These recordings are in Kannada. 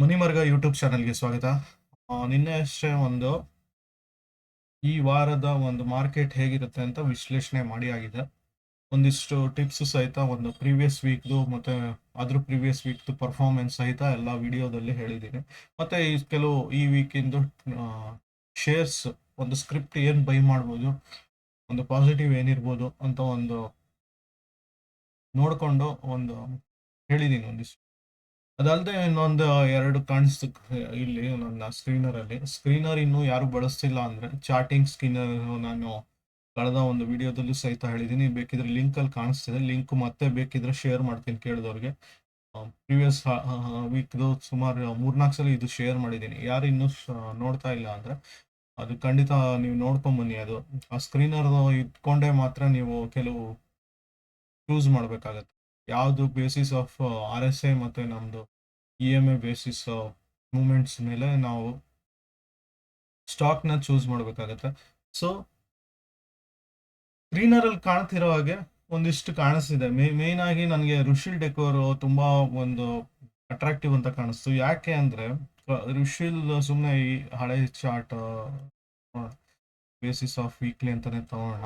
ಮುನಿಮರ್ಗ ಯೂಟ್ಯೂಬ್ ಚಾನಲ್ಗೆ ಸ್ವಾಗತ. ನಿನ್ನೆ ಅಷ್ಟೇ ಒಂದು ಈ ವಾರದ ಒಂದು ಮಾರ್ಕೆಟ್ ಹೇಗಿರುತ್ತೆ ಅಂತ ವಿಶ್ಲೇಷಣೆ ಮಾಡಿ ಆಗಿದೆ. ಒಂದಿಷ್ಟು ಟಿಪ್ಸ್ ಸಹಿತ, ಒಂದು ಪ್ರೀವಿಯಸ್ ವೀಕ್ದು ಮತ್ತೆ ಅದ್ರ ಪ್ರೀವಿಯಸ್ ವೀಕ್ದು ಪರ್ಫಾರ್ಮೆನ್ಸ್ ಸಹಿತ ಎಲ್ಲ ವಿಡಿಯೋದಲ್ಲಿ ಹೇಳಿದ್ದೀನಿ. ಮತ್ತೆ ಈ ಕೆಲವು ಈ ವೀಕಿಂದು ಶೇರ್ಸ್, ಒಂದು ಸ್ಕ್ರಿಪ್ಟ್ ಏನು ಬೈ ಮಾಡ್ಬೋದು, ಒಂದು ಪಾಸಿಟಿವ್ ಏನಿರ್ಬೋದು ಅಂತ ಒಂದು ನೋಡಿಕೊಂಡು ಒಂದು ಹೇಳಿದ್ದೀನಿ ಒಂದಿಷ್ಟು. ಅದಲ್ಲದೆ ಇನ್ನೊಂದು ಎರಡು ಕಾಣಿಸ್ತು ಇಲ್ಲಿ ನನ್ನ ಸ್ಕ್ರೀನರ್ ಅಲ್ಲಿ ಸ್ಕ್ರೀನರ್ ಇನ್ನು ಯಾರು ಬಳಸ್ತಿಲ್ಲ ಅಂದ್ರೆ ಚಾಟಿಂಗ್ ಸ್ಕ್ರೀನರ್ ನಾನು ಕಳೆದ ಒಂದು ವಿಡಿಯೋದಲ್ಲೂ ಸಹಿತ ಹೇಳಿದ್ದೀನಿ. ಬೇಕಿದ್ರೆ ಲಿಂಕ್ ಅಲ್ಲಿ ಕಾಣಿಸ್ತಿದೆ. ಲಿಂಕ್ ಮತ್ತೆ ಬೇಕಿದ್ರೆ ಶೇರ್ ಮಾಡ್ತೀನಿ ಕೇಳಿದವ್ರಿಗೆ. ಪ್ರೀವಿಯಸ್ ವೀಕ್ದು ಸುಮಾರು ಮೂರ್ನಾಲ್ಕು ಸಲ ಇದು ಶೇರ್ ಮಾಡಿದ್ದೀನಿ. ಯಾರು ಇನ್ನೂ ನೋಡ್ತಾ ಇಲ್ಲ ಅಂದ್ರೆ ಅದು ಖಂಡಿತ ನೀವು ನೋಡ್ಕೊಂಬನ್ನಿ ಅದು. ಆ ಸ್ಕ್ರೀನರ್ ಇಟ್ಕೊಂಡೇ ಮಾತ್ರ ನೀವು ಕೆಲವು ಚೂಸ್ ಮಾಡ್ಬೇಕಾಗತ್ತೆ. ಯಾವುದು basis of R S I ಮತ್ತು ನಮ್ದು E M I basis moments ಮೇಲೆ ನಾವು ಸ್ಟಾಕ್ನ ಚೂಸ್ ಮಾಡಬೇಕಾಗತ್ತೆ. ಸೊ ಸ್ಕ್ರೀನರಲ್ಲಿ ಕಾಣ್ತಿರೋ ಹಾಗೆ ಒಂದಿಷ್ಟು ಕಾಣಿಸ್ತಿದೆ. ಮೇನ್ ಆಗಿ ನನಗೆ ಋಷಿಲ್ ಡೆಕೋರ್ ತುಂಬಾ ಒಂದು ಅಟ್ರಾಕ್ಟಿವ್ ಅಂತ ಕಾಣಿಸ್ತು. ಯಾಕೆ ಅಂದ್ರೆ ರುಷಿಲ್ ಸುಮ್ಮನೆ ಈ ಹಳೆ ಚಾರ್ಟ್ ಬೇಸಿಸ್ ಆಫ್ ವೀಕ್ಲಿ ಅಂತಲೇ ತಗೋಣ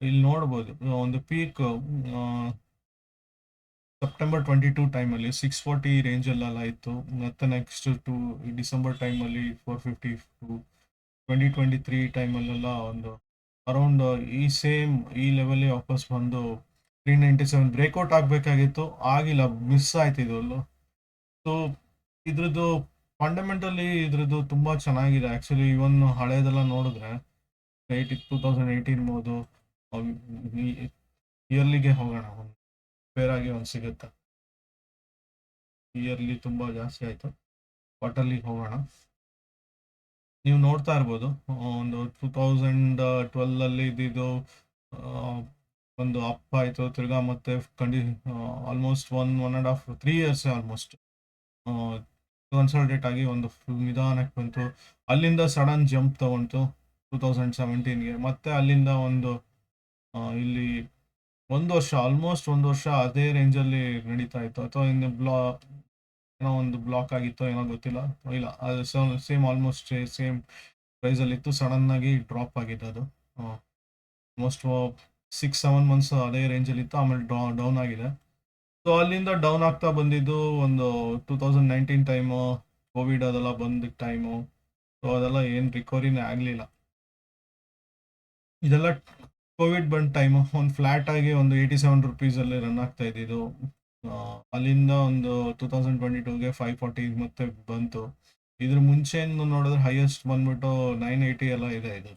ಇಲ್ಲಿ ನೋಡ್ಬೋದು ಒಂದು ಪೀಕ್ ಸೆಪ್ಟೆಂಬರ್ ಟ್ವೆಂಟಿ ಟೂ ಟೈಮಲ್ಲಿ ಸಿಕ್ಸ್ ಫಾರ್ಟಿ ರೇಂಜಲ್ಲೆಲ್ಲ ಇತ್ತು. ಮತ್ತೆ ನೆಕ್ಸ್ಟ್ ಟು ಡಿಸೆಂಬರ್ ಟೈಮಲ್ಲಿ four fifty to twenty twenty three ಟೈಮಲ್ಲೆಲ್ಲ ಒಂದು ಅರೌಂಡ್ ಈ ಸೇಮ್ ಈ ಲೆವೆಲ್ಲಿ ವಾಪಸ್ ಬಂದು ತ್ರೀ ನೈಂಟಿ ಸೆವೆನ್ ಬ್ರೇಕ್ಔಟ್ ಆಗಬೇಕಾಗಿತ್ತು. ಆಗಿಲ್ಲ ಮಿಸ್ ಆಯ್ತು ಇದು ಸೊ ಇದ್ರದ್ದು ಫಂಡಮೆಂಟಲಿ ಇದ್ರದ್ದು ತುಂಬ ಚೆನ್ನಾಗಿದೆ. ಆ್ಯಕ್ಚುಲಿ ಇವನ್ ಹಳೆಯದೆಲ್ಲ ನೋಡಿದ್ರೆ ಏಯ್ಟಿ ಟೂ ತೌಸಂಡ್ ಏಯ್ಟೀನ್ ಇಯರ್ಲಿಗೆ ಹೋಗೋಣ. ಒಂದು ಫೇರ್ ಆಗಿ ಒಂದು ಸಿಗುತ್ತೆ? ಇಯರ್ಲಿ ತುಂಬ ಜಾಸ್ತಿ ಆಯಿತು. ಕ್ವಾರ್ಟರ್ಲಿ ಹೋಗೋಣ. ನೀವು ನೋಡ್ತಾ ಇರ್ಬೋದು. ಒಂದು ಟೂ ತೌಸಂಡ್ ಟ್ವೆಲ್ ಅಲ್ಲಿ ಇದ್ದಿದ್ದು ಒಂದು ಅಪ್ ಆಯಿತು. ತಿರ್ಗಾ ಮತ್ತೆ ಕಂಡಿ almost one one and half three years almost consolidate ಆಗಿ ಒಂದು ನಿಧಾನಕ್ಕೆ ಬಂತು. ಅಲ್ಲಿಂದ ಸಡನ್ ಜಂಪ್ ತಗೊಂತು ಟೂ ತೌಸಂಡ್ ಸೆವೆಂಟೀನ್ಗೆ ಮತ್ತೆ ಅಲ್ಲಿಂದ ಒಂದು ಇಲ್ಲಿ ಒಂದು ವರ್ಷ ಆಲ್ಮೋಸ್ಟ್ ಒಂದು ವರ್ಷ ಅದೇ ರೇಂಜಲ್ಲಿ ನಡೀತಾ ಇತ್ತು. ಅಥವಾ ಇನ್ನು ಬ್ಲಾ ಏನೋ ಒಂದು ಬ್ಲಾಕ್ ಆಗಿತ್ತೋ ಏನೋ ಗೊತ್ತಿಲ್ಲ. ಇಲ್ಲ, ಅದು ಸೇಮ್ ಆಲ್ಮೋಸ್ಟ್ ಸೇಮ್ ಪ್ರೈಸಲ್ಲಿ ಇತ್ತು. ಸಡನ್ ಆಗಿ ಡ್ರಾಪ್ ಆಗಿದೆ ಅದು. ಆಲ್ಮೋಸ್ಟ್ ಸಿಕ್ಸ್ ಸೆವೆನ್ ಮಂತ್ಸ್ ಅದೇ ರೇಂಜಲ್ಲಿ ಇತ್ತು. ಆಮೇಲೆ ಡೌನ್ ಆಗಿದೆ. ಸೊ ಅಲ್ಲಿಂದ ಡೌನ್ ಆಗ್ತಾ ಬಂದಿದ್ದು ಒಂದು two thousand nineteen time covid ಅದೆಲ್ಲ ಬಂದ ಟೈಮು ಸೊ ಅದೆಲ್ಲ ಏನು ರಿಕವರಿನೇ ಆಗಲಿಲ್ಲ. ಇದೆಲ್ಲ ಕೋವಿಡ್ ಬಂದ ಟೈಮ್ ಒಂದು ಫ್ಲಾಟ್ ಆಗಿ ಒಂದು ಏಯ್ಟಿ ಸೆವೆನ್ ರುಪೀಸಲ್ಲಿ ರನ್ ಆಗ್ತಾ ಇದ್ದಿದ್ದು. ಅಲ್ಲಿಂದ ಒಂದು ಟೂ ತೌಸಂಡ್ ಟ್ವೆಂಟಿ ಟೂಗೆ ಫೈವ್ ಫಾರ್ಟಿ ಮತ್ತೆ ಬಂತು. ಇದ್ರ ಮುಂಚೆಯಿಂದ ನೋಡಿದ್ರೆ ಹೈಯೆಸ್ಟ್ ಬಂದ್ಬಿಟ್ಟು ನೈನ್ ಏಯ್ಟಿ ಎಲ್ಲ ಇದೆ ಇದು.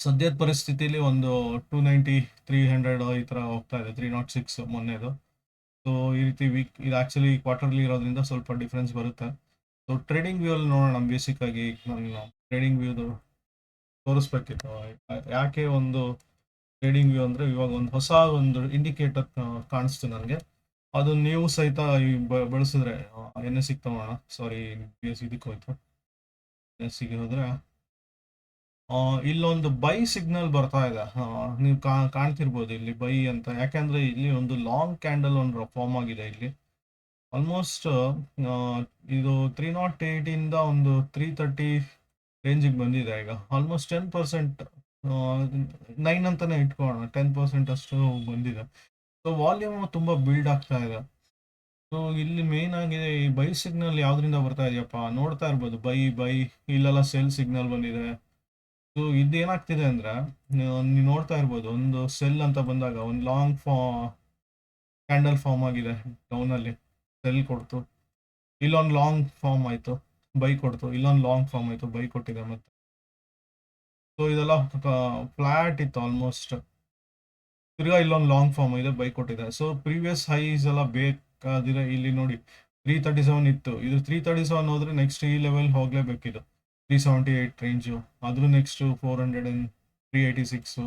ಸದ್ಯದ ಪರಿಸ್ಥಿತಿಲಿ ಒಂದು ಟೂ ನೈಂಟಿ ತ್ರೀ ಹಂಡ್ರೆಡ್ ಈ ಥರ ಹೋಗ್ತಾ ಇದೆ ತ್ರೀ ನಾಟ್ ಸಿಕ್ಸ್ ಮೊನ್ನೆದು. ಸೊ ಈ ರೀತಿ ವೀಕ್ ಇದು ಆ್ಯಕ್ಚುಲಿ ಕ್ವಾರ್ಟರ್ಲಿ ಇರೋದ್ರಿಂದ ಸ್ವಲ್ಪ ಡಿಫ್ರೆನ್ಸ್ ಬರುತ್ತೆ. ಸೊ ಟ್ರೇಡಿಂಗ್ ವ್ಯೂ ಅಲ್ಲಿ ನೋಡೋಣ, ಬೇಸಿಕ್ ಆಗಿ. ನಾನು ಟ್ರೇಡಿಂಗ್ ವ್ಯೂದು ತೋರಿಸ್ಬೇಕಿತ್ತು. ಯಾಕೆ ಒಂದು ಟ್ರೇಡಿಂಗ್ ವ್ಯೂ ಅಂದರೆ ಇವಾಗ ಒಂದು ಹೊಸ ಒಂದು ಇಂಡಿಕೇಟರ್ ಕಾಣಿಸ್ತು ನನಗೆ. ಅದು ನೀವು ಸಹಿತ ಬಳಸಿದ್ರೆ ಎನ್ ಎಸ್ ಸಿಗೆ ಸಾರಿ ಬಿ ಎಸ್ ಇದಕ್ಕೆ ಹೋಯ್ತು. ಎನ್ ಎಸ್ ಸಿಗೆ ಹೋದ್ರೆ ಇಲ್ಲೊಂದು ಬೈ ಸಿಗ್ನಲ್ ಬರ್ತಾ ಇದೆ. ನೀವು ಕಾ, ಕಾಣ್ತಿರ್ಬೋದು ಇಲ್ಲಿ ಬೈ ಅಂತ. ಯಾಕೆಂದ್ರೆ ಇಲ್ಲಿ ಒಂದು ಲಾಂಗ್ ಕ್ಯಾಂಡಲ್ ಒಂದು ಫಾರ್ಮ್ ಆಗಿದೆ ಇಲ್ಲಿ. ಆಲ್ಮೋಸ್ಟ್ ಇದು ತ್ರೀ ನಾಟ್ ಏಯ್ಟಿಂದ ಒಂದು ತ್ರೀ ತರ್ಟಿ ರೇಂಜಿಗೆ ಬಂದಿದೆ ಈಗ. ಆಲ್ಮೋಸ್ಟ್ ಟೆನ್ ಪರ್ಸೆಂಟ್ ನೈನ್ ಅಂತಾನೆ ಇಟ್ಕೊಳ್ಳೋಣ. ಟೆನ್ ಪರ್ಸೆಂಟ್ ಅಷ್ಟು ಬಂದಿದೆ. ಸೊ ವಾಲ್ಯೂಮ್ ತುಂಬ ಬಿಲ್ಡ್ ಆಗ್ತಾ ಇದೆ. ಸೊ ಇಲ್ಲಿ ಮೇನ್ ಆಗಿದೆ ಈ ಬೈ ಸಿಗ್ನಲ್ ಯಾವ್ದ್ರಿಂದ ಬರ್ತಾ ಇದೆಯಪ್ಪ? ನೋಡ್ತಾ ಇರ್ಬೋದು. ಬೈ ಬೈ ಇಲ್ಲೆಲ್ಲ ಸೆಲ್ ಸಿಗ್ನಲ್ ಬಂದಿದೆ. ಸೊ ಇದೇನಾಗ್ತಿದೆ ಅಂದ್ರೆ ನೀವು ನೋಡ್ತಾ ಇರ್ಬೋದು, ಒಂದು ಸೆಲ್ ಅಂತ ಬಂದಾಗ, ಒಂದು ಲಾಂಗ್ ಫಾ ಕ್ಯಾಂಡಲ್ ಫಾರ್ಮ್ ಆಗಿದೆ ಡೌನಲ್ಲಿ ಸೆಲ್ ಕೊಡ್ತು. ಇಲ್ಲೊಂದು ಲಾಂಗ್ ಫಾರ್ಮ್ ಆಯ್ತು. ಬೈ ಕೊಡ್ತು. ಇಲ್ಲೊಂದು ಲಾಂಗ್ ಫಾರ್ಮ್ ಆಯ್ತು, ಬೈ ಕೊಟ್ಟಿದೆ ಮತ್ತೆ. ಸೊ ಇದೆಲ್ಲ ಫ್ಲಾಟ್ ಇತ್ತು ಆಲ್ಮೋಸ್ಟ್ ತಿರ್ಗಾ ಇಲ್ಲೊಂದು ಲಾಂಗ್ ಫಾರ್ಮ್ ಇದೆ, ಬೈ ಕೊಟ್ಟಿದೆ. ಸೊ ಪ್ರೀವಿಯಸ್ ಹೈಸ್ ಎಲ್ಲ ಬೇಕಾದಿರ ಇಲ್ಲಿ ನೋಡಿ ತ್ರೀ ತರ್ಟಿ ಸೆವೆನ್ ಇತ್ತು. ಇದು ತ್ರೀ ತರ್ಟಿ ಸೆವೆನ್ ಹೋದ್ರೆ ನೆಕ್ಸ್ಟ್ ಈ ಲೆವೆಲ್ ಹೋಗ್ಲೇಬೇಕಿದು. ತ್ರೀ ಸೆವೆಂಟಿ ಏಯ್ಟ್ ರೇಂಜು ಅದ್ರ next four hundred and three eighty six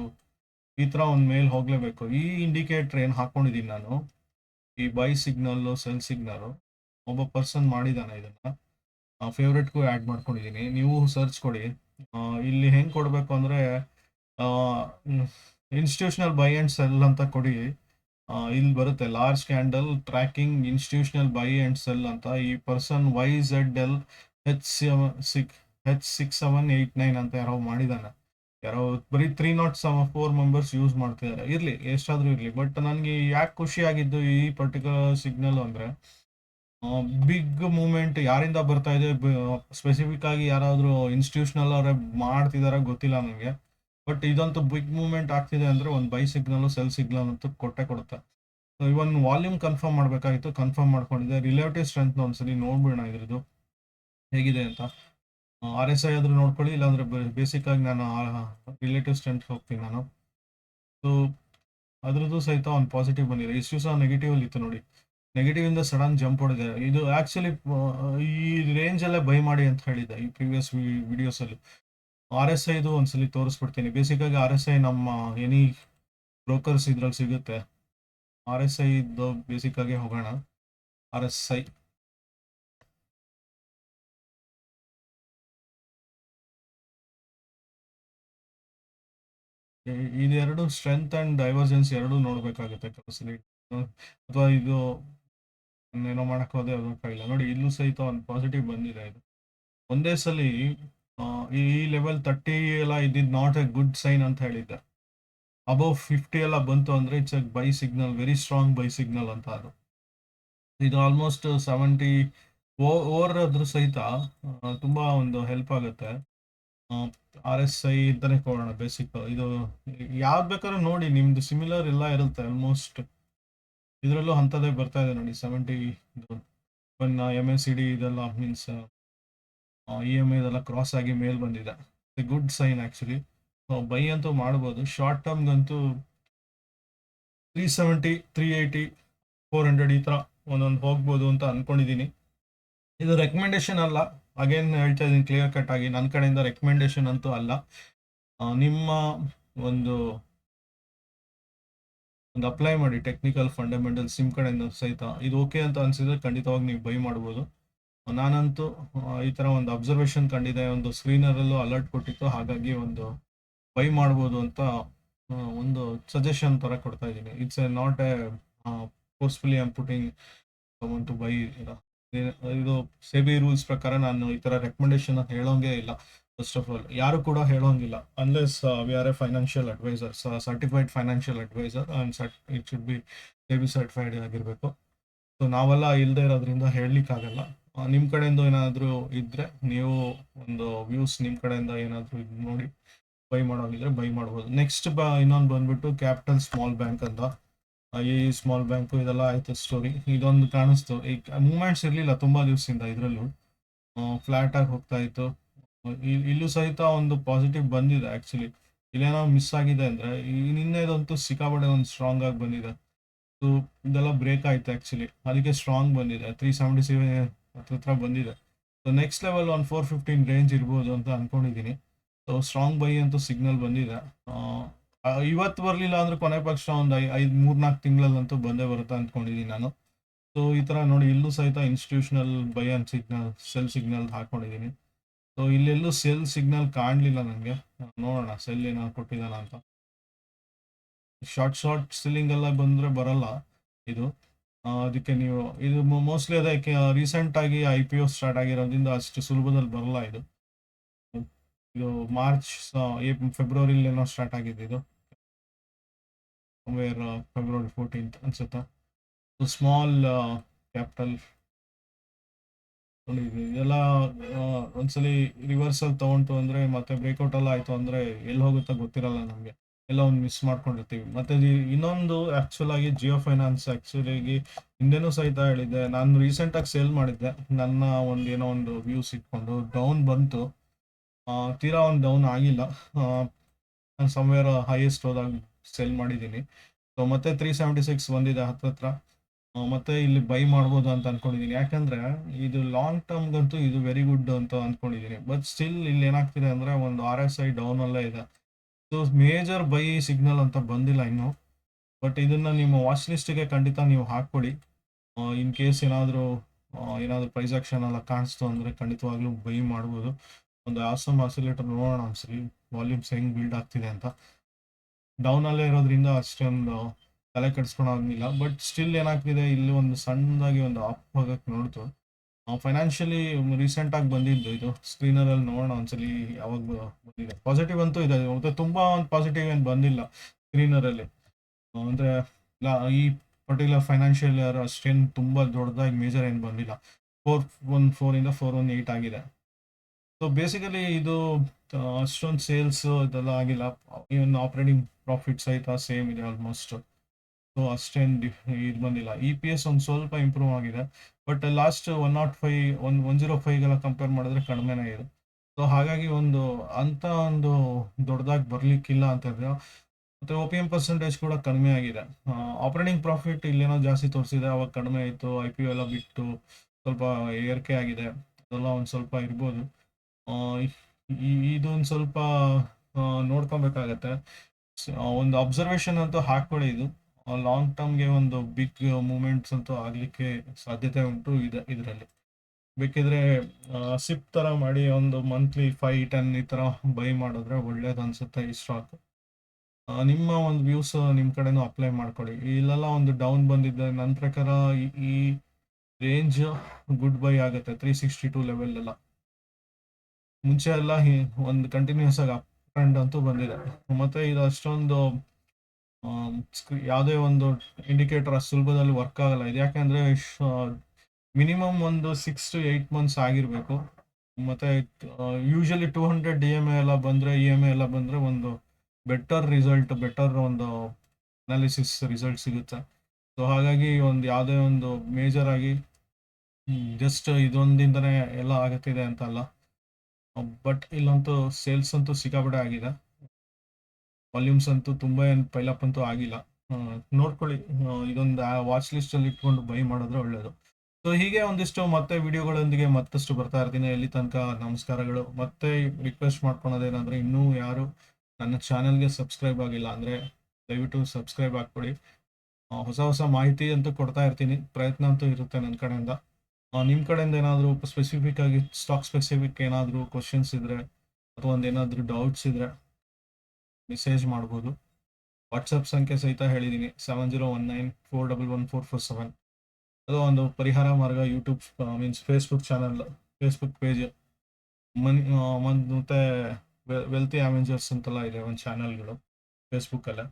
ಈ ಥರ ಒಂದು ಮೇಲ್ ಹೋಗಲೇಬೇಕು. ಈ ಇಂಡಿಕೇಟ್ರ್ ಏನು ಹಾಕೊಂಡಿದ್ದೀನಿ ನಾನು, ಈ ಬೈ ಸಿಗ್ನಲ್ಲು ಸೆಲ್ ಸಿಗ್ನಲ್ಲು ಒಬ್ಬ ಪರ್ಸನ್ ಮಾಡಿದ್ದಾನೆ ಇದನ್ನು. ಫೇವ್ರೆಟ್ಗೂ ಆ್ಯಡ್ ಮಾಡ್ಕೊಂಡಿದ್ದೀನಿ ನೀವು ಸರ್ಚ್ ಕೊಡಿ. ಇಲ್ಲಿ ಹೆಂಗೆ ಕೊಡಬೇಕು ಅಂದರೆ ಇನ್ಸ್ಟಿಟ್ಯೂಷನಲ್ ಬೈ ಆ್ಯಂಡ್ ಸೆಲ್ ಅಂತ ಕೊಡಿ. ಇಲ್ಲಿ ಬರುತ್ತೆ large candle tracking institutional buy and sell ಅಂತ. ಈ person Y Z L H six H six seven eight nine ಅಂತ ಯಾರೋ ಮಾಡಿದ್ದಾನೆ. ಯಾರೋ ಬರೀ three naught seven four members use ಮಾಡ್ತಿದ್ದಾರೆ. ಇರಲಿ, ಎಷ್ಟಾದರೂ ಇರಲಿ ಬಟ್ ನನಗೆ ಯಾಕೆ ಖುಷಿ ಆಗಿದ್ದು ಈ ಪರ್ಟಿಕ್ಯುಲರ್ ಸಿಗ್ನಲ್ ಅಂದರೆ ಬಿಗ್ ಮೂಮೆಂಟ್ ಯಾರಿಂದ ಬರ್ತಾ ಇದೆ? ಸ್ಪೆಸಿಫಿಕ್ ಆಗಿ ಯಾರಾದರೂ ಇನ್ಸ್ಟಿಟ್ಯೂಷನಲ್ ಅವರೇ ಮಾಡ್ತಿದಾರ ಗೊತ್ತಿಲ್ಲ ನನಗೆ ಬಟ್ ಇದಂತೂ ಬಿಗ್ ಮೂಮೆಂಟ್ ಆಗ್ತಿದೆ ಅಂದರೆ ಒಂದು ಬೈ ಸಿಗ್ನಲ್ ಸೆಲ್ ಸಿಗ್ನಲ್ ಅಂತೂ ಕೊಟ್ಟೆ ಕೊಡುತ್ತೆ. ಸೊ ಇವನ್ ವಾಲ್ಯೂಮ್ ಕನ್ಫರ್ಮ್ ಮಾಡಬೇಕಾಗಿತ್ತು ಕನ್ಫರ್ಮ್ ಮಾಡ್ಕೊಂಡಿದೆ. ರಿಲೇಟಿವ್ ಸ್ಟ್ರೆಂತ್ ಒಂದ್ಸಲಿ ನೋಡ್ಬಿಡೋಣ ಇದ್ರದ್ದು. ಹೇಗಿದೆ ಅಂತ. ಆರ್ ಎಸ್ ಐ ಆದರೂ ನೋಡ್ಕೊಳ್ಳಿ, ಇಲ್ಲಾಂದ್ರೆ ಬೇಸಿಕ್ ಆಗಿ ನಾನು ರಿಲೇಟಿವ್ ಸ್ಟ್ರೆಂತ್ ಹೋಗ್ತೀನಿ ನಾನು. ಸೊ ಅದ್ರದ್ದು ಸಹಿತ ಒಂದು ಪಾಸಿಟಿವ್ ಬಂದಿದೆ. ಸಹ ನೆಗೆಟಿವ್ ಇತ್ತು ನೋಡಿ. ನೆಗೆಟಿವ್ ಇಂದ ಸಡನ್ ಜಂಪ್ ಹೊಡೆದೆ. ಇದು ಆಕ್ಚುಲಿ ಈ ರೇಂಜ್ ಎಲ್ಲ ಬೈ ಮಾಡಿ ಅಂತ ಹೇಳಿದ್ದೆ ಈ ಪ್ರೀವಿಯಸ್ ವಿಡಿಯೋಸ್ ಅಲ್ಲಿ. ಆರ್ ಎಸ್ ಐದು ಒಂದ್ಸಲಿ ತೋರಿಸ್ಬಿಡ್ತೀನಿ. ಬೇಸಿಕ್ ಆಗಿ ಆರ್ ಎಸ್ ಐ ನಮ್ಮ ಎನಿ ಬ್ರೋಕರ್ಸ್ ಇದ್ರಲ್ಲಿ ಸಿಗುತ್ತೆ. ಆರ್ ಎಸ್ ಐ ಇದ್ದು ಬೇಸಿಕ್ ಆಗಿ ಹೋಗೋಣ. ಆರ್ ಎಸ್ ಐ ಇದೆರಡು ಸ್ಟ್ರೆಂತ್ ಅಂಡ್ ಡೈವರ್ಜೆನ್ಸ್ ಎರಡು ನೋಡ್ಬೇಕಾಗುತ್ತೆ. ಅಥವಾ ಇದು ಏನೋ ಮಾಡಕ್ ಹೋದೆ ಕೈಲ ನೋಡಿ, ಇಲ್ಲೂ ಸಹಿತ ಒಂದು ಪಾಸಿಟಿವ್ ಬಂದಿದೆ ಇದು. ಒಂದೇ ಸಲ ಈ ಲೆವೆಲ್ ತರ್ಟಿ ಎಲ್ಲ ಇದ್ದಿದ್ದು ನಾಟ್ ಎ ಗುಡ್ ಸೈನ್ ಅಂತ ಹೇಳಿದ್ದೆ. ಅಬೌವ್ ಫಿಫ್ಟಿ ಎಲ್ಲ ಬಂತು ಅಂದ್ರೆ it's a buy signal very strong buy signal ಅಂತ ಅದು. ಇದು ಆಲ್ಮೋಸ್ಟ್ ಸೆವೆಂಟಿ ಓವರ್ ಅದ್ರ ಸಹಿತ ತುಂಬಾ ಒಂದು ಹೆಲ್ಪ್ ಆಗುತ್ತೆ. ಆರ್ ಎಸ್ ಐ ಅಂತಾನೆ ಕೊಡೋಣ ಬೇಸಿಕ್ ಇದು, ಯಾವ್ದು ಬೇಕಾದ್ರೂ ನೋಡಿ, ನಿಮ್ದು ಸಿಮಿಲರ್ ಎಲ್ಲ ಇರುತ್ತೆ ಆಲ್ಮೋಸ್ಟ್ ಇದರಲ್ಲೂ ಅಂಥದ್ದೇ ಬರ್ತಾ ಇದೆ ನೋಡಿ seventy one M S C D ಇದೆಲ್ಲ ಮೀನ್ಸ್ ಇ ಎಂ ಐದೆಲ್ಲ ಕ್ರಾಸ್ ಆಗಿ ಮೇಲ್ ಬಂದಿದೆ. A good sign actually buy ಅಂತೂ ಮಾಡ್ಬೋದು. Short ಟರ್ಮ್ಗಂತೂ three seventy three eighty four hundred ಈ ಥರ ಒಂದೊಂದು ಹೋಗ್ಬೋದು ಅಂತ ಅಂದ್ಕೊಂಡಿದ್ದೀನಿ ಇದು ರೆಕಮೆಂಡೇಶನ್ ಅಲ್ಲ. ಅಗೇನ್ ಹೇಳ್ತಾ ಇದ್ದೀನಿ ಕ್ಲಿಯರ್ ಕಟ್ ಆಗಿ. ನನ್ನ ಕಡೆಯಿಂದ ರೆಕಮೆಂಡೇಶನ್ ಅಂತೂ ಅಲ್ಲ. ನಿಮ್ಮ ಒಂದು ಒಂದು ಅಪ್ಲೈ ಮಾಡಿ ಟೆಕ್ನಿಕಲ್ ಫಂಡಮೆಂಟಲ್ ಸಿಮ್ ಕಡೆಯಿಂದ ಸಹಿತ ಇದು ಓಕೆ ಅಂತ ಅನ್ಸಿದ್ರೆ ಖಂಡಿತವಾಗಿ ನೀವು ಬೈ ಮಾಡ್ಬೋದು. ನಾನಂತೂ ಈ ಥರ ಒಂದು ಅಬ್ಸರ್ವೇಷನ್ ಕಂಡಿದೆ. ಒಂದು ಸ್ಕ್ರೀನರಲ್ಲೂ ಅಲರ್ಟ್ ಕೊಟ್ಟಿತ್ತು. ಹಾಗಾಗಿ ಒಂದು ಬೈ ಮಾಡ್ಬೋದು ಅಂತ ಒಂದು ಸಜೆಷನ್ ಥರ ಕೊಡ್ತಾ ಇದ್ದೀನಿ. It's a not a forcefully am putting to buy ಇದು ಸೇಬಿ ರೂಲ್ಸ್ ಪ್ರಕಾರ ನಾನು ಈ ಥರ ರೆಕಮೆಂಡೇಶನ್ ಹೇಳೋಂಗೆ ಇಲ್ಲ. ಫಸ್ಟ್ ಆಫ್ ಆಲ್ ಯಾರು ಕೂಡ ಹೇಳೋಂಗಿಲ್ಲ unless we are a financial advisor certified financial advisor and cert it should be SEBI certified ಆಗಿರಬೇಕು. ಸೊ ನಾವೆಲ್ಲ ಇಲ್ಲದೆ ಇರೋದ್ರಿಂದ ಹೇಳಲಿಕ್ಕಾಗಲ್ಲ. ನಿಮ್ಮ ಕಡೆಯಿಂದ ಏನಾದರೂ ಇದ್ದರೆ ನೀವು ಒಂದು ವ್ಯೂಸ್ ನಿಮ್ಮ ಕಡೆಯಿಂದ ಏನಾದರೂ ಇದು ನೋಡಿ ಬೈ ಮಾಡೋಂಗಿದ್ರೆ ಬೈ ಮಾಡ್ಬೋದು. ನೆಕ್ಸ್ಟ್ ಬ, ಇನ್ನೊಂದು ಬಂದ್ಬಿಟ್ಟು ಕ್ಯಾಪಿಟಲ್ ಸ್ಮಾಲ್ ಬ್ಯಾಂಕ್ ಅಂತ. ಈ ಸ್ಮಾಲ್ ಬ್ಯಾಂಕು ಇದೆಲ್ಲ ಆಯ್ತು ಸ್ಟೋರಿ ಇದೊಂದು ಕಾಣಿಸ್ತು. ಈಗ ಮೂಮೆಂಟ್ಸ್ ಇರಲಿಲ್ಲ ತುಂಬ ದಿವಸದಿಂದ ಇದರಲ್ಲೂ. ಫ್ಲ್ಯಾಟಾಗಿ ಹೋಗ್ತಾ ಇತ್ತು. ಇಲ್ಲೂ ಸಹಿತ ಒಂದು ಪಾಸಿಟಿವ್ ಬಂದಿದೆ ಆ್ಯಕ್ಚುಲಿ ಇಲ್ಲೇನೋ ಮಿಸ್ ಆಗಿದೆ ಅಂದರೆ, ಈ ನಿನ್ನೆದಂತೂ ಸಿಕ್ಕಾಪಡೆ ಒಂದು ಸ್ಟ್ರಾಂಗ್ ಆಗಿ ಬಂದಿದೆ. ಸೊ ಇದೆಲ್ಲ ಬ್ರೇಕ್ ಆಯ್ತು ಆ್ಯಕ್ಚುಲಿ ಅದಕ್ಕೆ ಸ್ಟ್ರಾಂಗ್ ಬಂದಿದೆ. ತ್ರೀ ಸೆವೆಂಟಿ ಸೆವೆನ್ ಹತ್ರ ಹತ್ರ ಬಂದಿದೆ. ಸೊ ನೆಕ್ಸ್ಟ್ ಲೆವೆಲ್ ಒಂದು ಫೋರ್ ಫಿಫ್ಟೀನ್ ರೇಂಜ್ ಇರ್ಬೋದು ಅಂತ ಅಂದ್ಕೊಂಡಿದ್ದೀನಿ ಸೊ ಸ್ಟ್ರಾಂಗ್ ಬೈ ಅಂತೂ ಸಿಗ್ನಲ್ ಬಂದಿದೆ. ಇವತ್ತು ಬರಲಿಲ್ಲ ಅಂದ್ರೆ ಕೊನೆ ಪಕ್ಷ ಒಂದು ಐ, ಐದು, ಮೂರ್ನಾಲ್ಕು ತಿಂಗಳಲ್ಲಂತೂ ಬಂದೇ ಬರುತ್ತೆ ಅಂದ್ಕೊಂಡಿದ್ದೀನಿ ನಾನು. ಸೊ ಈ ಥರ ನೋಡಿ, ಇಲ್ಲೂ ಸಹಿತ institutional buy and signal sell signal ಹಾಕೊಂಡಿದ್ದೀನಿ. ಸೊ ಇಲ್ಲೆಲ್ಲೂ ಸೆಲ್ ಸಿಗ್ನಲ್ ಕಾಣಲಿಲ್ಲ ನನಗೆ ನೋಡೋಣ ಸೆಲ್ ಏನಾದ್ರು ಕೊಟ್ಟಿದ್ದಾನ ಅಂತ. ಶಾರ್ಟ್ ಶಾರ್ಟ್ ಸೆಲ್ಲಿಂಗ್ ಎಲ್ಲ ಬಂದರೆ ಬರಲ್ಲ ಇದು. ಅದಕ್ಕೆ ನೀವು, ಇದು ಮೋಸ್ಟ್ಲಿ ಅದಕ್ಕೆ ರೀಸೆಂಟ್ ಆಗಿ ಐ ಪಿ ಒ ಸ್ಟಾರ್ಟ್ ಆಗಿರೋದ್ರಿಂದ ಅಷ್ಟು ಸುಲಭದಲ್ಲಿ ಬರಲ್ಲ ಇದು. ಇದು ಮಾರ್ಚ್ ಫೆಬ್ರವರಿಲಿ ಏನೋ ಸ್ಟಾರ್ಟ್ ಆಗಿದೆ ಇದು. ವೇರ್ ಫೆಬ್ರವರಿ ಫೋರ್ಟೀನ್ತ್ ಅನ್ಸುತ್ತಾ. ಸ್ಮಾಲ್ ಕ್ಯಾಪಿಟಲ್ ಇದೆಲ್ಲ ಒಂದ್ಸಲಿ ರಿವರ್ಸಲ್ ತಗೊಂಡು ಅಂದ್ರೆ ಮತ್ತೆ ಬ್ರೇಕ್ಔಟ್ ಎಲ್ಲ ಆಯ್ತು ಅಂದ್ರೆ ಎಲ್ಲಿ ಹೋಗುತ್ತೆ ಗೊತ್ತಿರಲ್ಲ ನಮಗೆ. ಎಲ್ಲ ಒಂದು ಮಿಸ್ ಮಾಡ್ಕೊಂಡಿರ್ತೀವಿ. ಮತ್ತೆ ಇನ್ನೊಂದು ಆಕ್ಚುಲ್ ಆಗಿ ಜಿಯೋ ಫೈನಾನ್ಸ್ ಆಕ್ಚುಲಿಯಾಗಿ ಹಿಂದೆನೂ ಸಹಿತ ಹೇಳಿದ್ದೆ. ನಾನು ರೀಸೆಂಟ್ ಆಗಿ ಸೇಲ್ ಮಾಡಿದ್ದೆ. ನನ್ನ ಒಂದು ಏನೋ ಒಂದು ವ್ಯೂಸ್ ಇಟ್ಕೊಂಡು ಡೌನ್ ಬಂತು. ತೀರಾ ಒಂದು ಡೌನ್ ಆಗಿಲ್ಲ. ನಾನು ಸಮ್ವೇರ್ ಹೈಯೆಸ್ಟ್ ಹೋದಾಗ ಸೇಲ್ ಮಾಡಿದ್ದೀನಿ. ಸೊ ಮತ್ತೆ ತ್ರೀ ಸೆವೆಂಟಿ ಸಿಕ್ಸ್ ಬಂದಿದೆ ಹತ್ತತ್ರ. ಮತ್ತೆ ಇಲ್ಲಿ ಬೈ ಮಾಡ್ಬೋದು ಅಂತ ಅನ್ಕೊಂಡಿದ್ದೀನಿ ಯಾಕಂದ್ರೆ ಇದು ಲಾಂಗ್ ಟರ್ಮ್ಗಂತೂ ಇದು ವೆರಿ ಗುಡ್ ಅಂತ ಅನ್ಕೊಂಡಿದ್ದೀನಿ ಬಟ್ ಸ್ಟಿಲ್ ಇಲ್ಲಿ ಏನಾಗ್ತಿದೆ ಅಂದ್ರೆ ಒಂದು ಆರ್ ಎಸ್ ಐ ಡೌನ್ ಅಲ್ಲೇ ಇದೆ. ಸೊ ಮೇಜರ್ ಬೈ ಸಿಗ್ನಲ್ ಅಂತ ಬಂದಿಲ್ಲ ಇನ್ನು. ಬಟ್ ಇದನ್ನ ನಿಮ್ಮ ವಾಚ್ ಲಿಸ್ಟ್ಗೆ ಖಂಡಿತ ನೀವು ಹಾಕ್ಕೊಳ್ಳಿ ಇನ್ ಕೇಸ್ ಏನಾದರೂ ಏನಾದರೂ ಪ್ರೈಸ್ ಆಕ್ಷನ್ ಎಲ್ಲ ಕಾಣಿಸ್ತು ಅಂದರೆ ಖಂಡಿತವಾಗ್ಲೂ ಬೈ ಮಾಡ್ಬೋದು. ಒಂದು ಆಸಮ್ ಆಸಿಲೇಟರ್ ನೋಡೋಣ ಸರಿ ವಾಲ್ಯೂಮ್ಸ್ ಹೆಂಗೆ ಬಿಲ್ಡ್ ಆಗ್ತಿದೆ ಅಂತ. ಡೌನ್ ಅಲ್ಲೇ ಇರೋದ್ರಿಂದ ಅಷ್ಟೊಂದು ತಲೆ ಕೆಡಿಸ್ಕೊಳಂಗಿಲ್ಲ ಬಟ್ ಸ್ಟಿಲ್ ಏನಾಗ್ತಿದೆ? ಇಲ್ಲಿ ಒಂದು ಸಣ್ಣದಾಗಿ ಒಂದು ಅಪ್ ಆಗಕ್ಕೆ ನೋಡ್ತು. ಫೈನಾನ್ಷಿಯಲಿ ರೀಸೆಂಟಾಗಿ ಬಂದಿದ್ದು ಇದು. ಸ್ಕ್ರೀನರಲ್ಲಿ ನೋಡೋಣ ಒಂದ್ಸಲಿ ಯಾವಾಗ ಬಂದಿದೆ. ಪಾಸಿಟಿವ್ ಅಂತೂ ಇದೆ. ಮತ್ತೆ ತುಂಬ ಒಂದು ಪಾಸಿಟಿವ್ ಏನು ಬಂದಿಲ್ಲ ಸ್ಕ್ರೀನರಲ್ಲಿ ಅಂದರೆ ಈ ಪರ್ಟಿಕ್ಯುಲರ್ ಫೈನಾನ್ಷಿಯಲ್ ಇಯರ್ ಅಷ್ಟೇನು ತುಂಬ ದೊಡ್ಡದಾಗಿ ಮೇಜರ್ ಏನು ಬಂದಿಲ್ಲ. ಫೋರ್ ಒನ್ ಫೋರಿಂದ ಫೋರ್ ಒನ್ ಏಯ್ಟ್ ಆಗಿದೆ. ಸೊ ಬೇಸಿಕಲಿ ಇದು ಅಷ್ಟೊಂದು ಸೇಲ್ಸ್ ಇದೆಲ್ಲ ಆಗಿಲ್ಲ. ಇವನ್ ಆಪ್ರೇಟಿಂಗ್ ಪ್ರಾಫಿಟ್ ಸಹಿತ ಸೇಮ್ ಇದೆ ಆಲ್ಮೋಸ್ಟ್ ಸೊ ಅಷ್ಟೇನು ಡಿಫ್ ಇದು ಬಂದಿಲ್ಲ. ಇ ಪಿ ಎಸ್ ಒಂದು ಸ್ವಲ್ಪ ಇಂಪ್ರೂವ್ ಆಗಿದೆ. But last one naught five one one zero ಫೈವ್ಗೆಲ್ಲ compare ಮಾಡಿದ್ರೆ ಕಡಿಮೆನೇ ಇದೆ. ಸೊ ಹಾಗಾಗಿ ಒಂದು ಅಂಥ ಒಂದು ದೊಡ್ಡದಾಗಿ ಬರಲಿಕ್ಕಿಲ್ಲ ಅಂತಂದ್ರೆ ಮತ್ತು ಒ ಪಿ ಎಂ ಪರ್ಸೆಂಟೇಜ್ ಕೂಡ ಕಡಿಮೆ ಆಗಿದೆ. ಆಪ್ರೇಟಿಂಗ್ ಪ್ರಾಫಿಟ್ ಇಲ್ಲೇನೋ ಜಾಸ್ತಿ ತೋರಿಸಿದೆ. ಅವಾಗ ಕಡಿಮೆ ಆಯಿತು. ಐ ಪಿ ಎಲ್ಲ ಬಿಟ್ಟು ಸ್ವಲ್ಪ ಏರಿಕೆ ಆಗಿದೆ. ಅದೆಲ್ಲ ಒಂದು ಸ್ವಲ್ಪ ಇರ್ಬೋದು. ಇದೊಂದು ಸ್ವಲ್ಪ ನೋಡ್ಕೊಬೇಕಾಗತ್ತೆ. ಒಂದು ಅಬ್ಸರ್ವೇಷನ್ ಅಂತೂ ಹಾಕ್ಕೊಳ್ಳಿ ಇದು. ಲಾಂಗ್ ಟರ್ಮ್ಗೆ ಒಂದು ಬಿಗ್ ಮೂಮೆಂಟ್ಸ್ ಅಂತೂ ಆಗಲಿಕ್ಕೆ ಸಾಧ್ಯತೆ ಉಂಟು ಇದೆ, ಇದರಲ್ಲಿ. ಬೇಕಿದ್ರೆ ಸಿಪ್ ಥರ ಮಾಡಿ ಒಂದು ಮಂತ್ಲಿ ಫೈವ್ ಟೆನ್ ಈ ಥರ ಬೈ ಮಾಡಿದ್ರೆ ಒಳ್ಳೇದು ಅನ್ಸುತ್ತೆ ಈ ಸ್ಟಾಕ್ ನಿಮ್ಮ ಒಂದು ವ್ಯೂಸ್ ನಿಮ್ಮ ಕಡೆನೂ ಅಪ್ಲೈ ಮಾಡ್ಕೊಳ್ಳಿ ಇಲ್ಲೆಲ್ಲ ಒಂದು ಡೌನ್ ಬಂದಿದ್ದೆ ನನ್ನ ಪ್ರಕಾರ ಈ ರೇಂಜ್ ಗುಡ್ ಬೈ ಆಗುತ್ತೆ ತ್ರೀ ಸಿಕ್ಸ್ಟಿ ಟು ಲೆವೆಲ್ ಎಲ್ಲ. ಮುಂಚೆ ಎಲ್ಲ ಒಂದು ಕಂಟಿನ್ಯೂಸ್ ಆಗಿ ಅಪ್ ಟ್ರೆಂಡ್ ಅಂತೂ ಬಂದಿದೆ. ಮತ್ತೆ ಇದು ಅಷ್ಟೊಂದು ಯಾವುದೇ ಒಂದು ಇಂಡಿಕೇಟರ್ ಅಷ್ಟು ಸುಲಭದಲ್ಲಿ ವರ್ಕ್ ಆಗಲ್ಲ. ಇದು ಯಾಕೆಂದ್ರೆ ಮಿನಿಮಮ್ ಒಂದು ಸಿಕ್ಸ್ ಟು ಏಯ್ಟ್ ಮಂತ್ಸ್ ಆಗಿರಬೇಕು. ಮತ್ತೆ usually two hundred D M A ಎಲ್ಲ ಬಂದರೆ ಇ ಎಂ ಎ ಎಲ್ಲ ಬಂದರೆ ಒಂದು ಬೆಟರ್ ರಿಸಲ್ಟ್ ಬೆಟರ್ ಒಂದು ಅನಾಲಿಸಿಸ್ ರಿಸಲ್ಟ್ ಸಿಗುತ್ತೆ. ಸೊ ಹಾಗಾಗಿ ಒಂದು ಯಾವುದೇ ಒಂದು ಮೇಜರ್ ಆಗಿ ಜಸ್ಟ್ ಇದೊಂದಿಂದನೇ ಎಲ್ಲ ಆಗುತ್ತಿದೆ ಅಂತಲ್ಲ. ಬಟ್ ಇಲ್ಲಂತೂ ಸೇಲ್ಸ್ ಅಂತೂ ಸಿಕ್ಕಾಪಟ್ಟೆ ಆಗಿದೆ. ವಾಲ್ಯೂಮ್ಸ್ ಅಂತೂ ತುಂಬ ಏನು ಪೈಲಪ್ ಅಂತೂ ಆಗಿಲ್ಲ. ನೋಡ್ಕೊಳ್ಳಿ. ಇದೊಂದು ವಾಚ್ ಲಿಸ್ಟಲ್ಲಿ ಇಟ್ಕೊಂಡು ಬೈ ಮಾಡಿದ್ರೆ ಒಳ್ಳೆಯದು ಸೊ ಹೀಗೆ ಒಂದಿಷ್ಟು ಮತ್ತೆ ವಿಡಿಯೋಗಳೊಂದಿಗೆ ಮತ್ತಷ್ಟು ಬರ್ತಾ ಇರ್ತೀನಿ. ಎಲ್ಲಿ ತನಕ ನಮಸ್ಕಾರಗಳು. ಮತ್ತೆ ರಿಕ್ವೆಸ್ಟ್ ಮಾಡ್ಕೊಳೋದೇನಂದ್ರೆ ಇನ್ನೂ ಯಾರು ನನ್ನ ಚಾನಲ್ಗೆ ಸಬ್ಸ್ಕ್ರೈಬ್ ಆಗಿಲ್ಲ ಅಂದರೆ ದಯವಿಟ್ಟು ಸಬ್ಸ್ಕ್ರೈಬ್ ಹಾಕ್ಕೊಡಿ ಹೊಸ ಹೊಸ ಮಾಹಿತಿ ಅಂತೂ ಕೊಡ್ತಾ ಇರ್ತೀನಿ. ಪ್ರಯತ್ನ ಅಂತೂ ಇರುತ್ತೆ ನನ್ನ ಕಡೆಯಿಂದ. ನಿಮ್ಮ ಕಡೆಯಿಂದ ಏನಾದರೂ ಸ್ಪೆಸಿಫಿಕ್ ಆಗಿ ಸ್ಟಾಕ್ ಸ್ಪೆಸಿಫಿಕ್ ಏನಾದರೂ ಕ್ವಶನ್ಸ್ ಇದ್ದರೆ ಅಥವಾ ಒಂದು ಡೌಟ್ಸ್ ಇದ್ದರೆ ಮೆಸೇಜ್ ಮಾಡ್ಬೋದು. ವಾಟ್ಸಪ್ ಸಂಖ್ಯೆ ಸಹಿತ ಹೇಳಿದ್ದೀನಿ seven zero one nine four double one four four seven ಅದು ಒಂದು ಪರಿಹಾರ ಮಾರ್ಗ YouTube means Facebook channel Facebook page money ಒಂದು ಮತ್ತೆ ವೆಲ್ತಿ ಅವೆಂಜರ್ಸ್ ಅಂತೆಲ್ಲ ಇದೆ ಒಂದು ಚಾನಲ್ಗಳು ಫೇಸ್ಬುಕ್ಕಲ್ಲೇ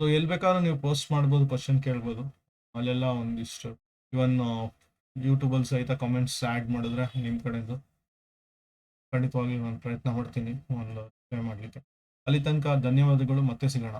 ಸೊ ಎಲ್ಲಿ ಬೇಕಾದ್ರೂ ನೀವು ಪೋಸ್ಟ್ ಮಾಡ್ಬೋದು ಕ್ವಶನ್ ಕೇಳ್ಬೋದು. ಅಲ್ಲೆಲ್ಲ ಒಂದಿಷ್ಟು ಇವನ್ ಯೂಟ್ಯೂಬಲ್ಲಿ ಸಹಿತ ಕಮೆಂಟ್ಸ್ ಆ್ಯಡ್ ಮಾಡಿದ್ರೆ ನಿಮ್ಮ ಕಡೆಯಿಂದ ಖಂಡಿತವಾಗಿ ನಾನು ಪ್ರಯತ್ನ ಮಾಡ್ತೀನಿ, ಒಂದು ಪೇ ಮಾಡಲಿಕ್ಕೆ. ಅಲ್ಲಿ ತನಕ ಧನ್ಯವಾದಗಳು ಮತ್ತೆ ಸಿಗೋಣ.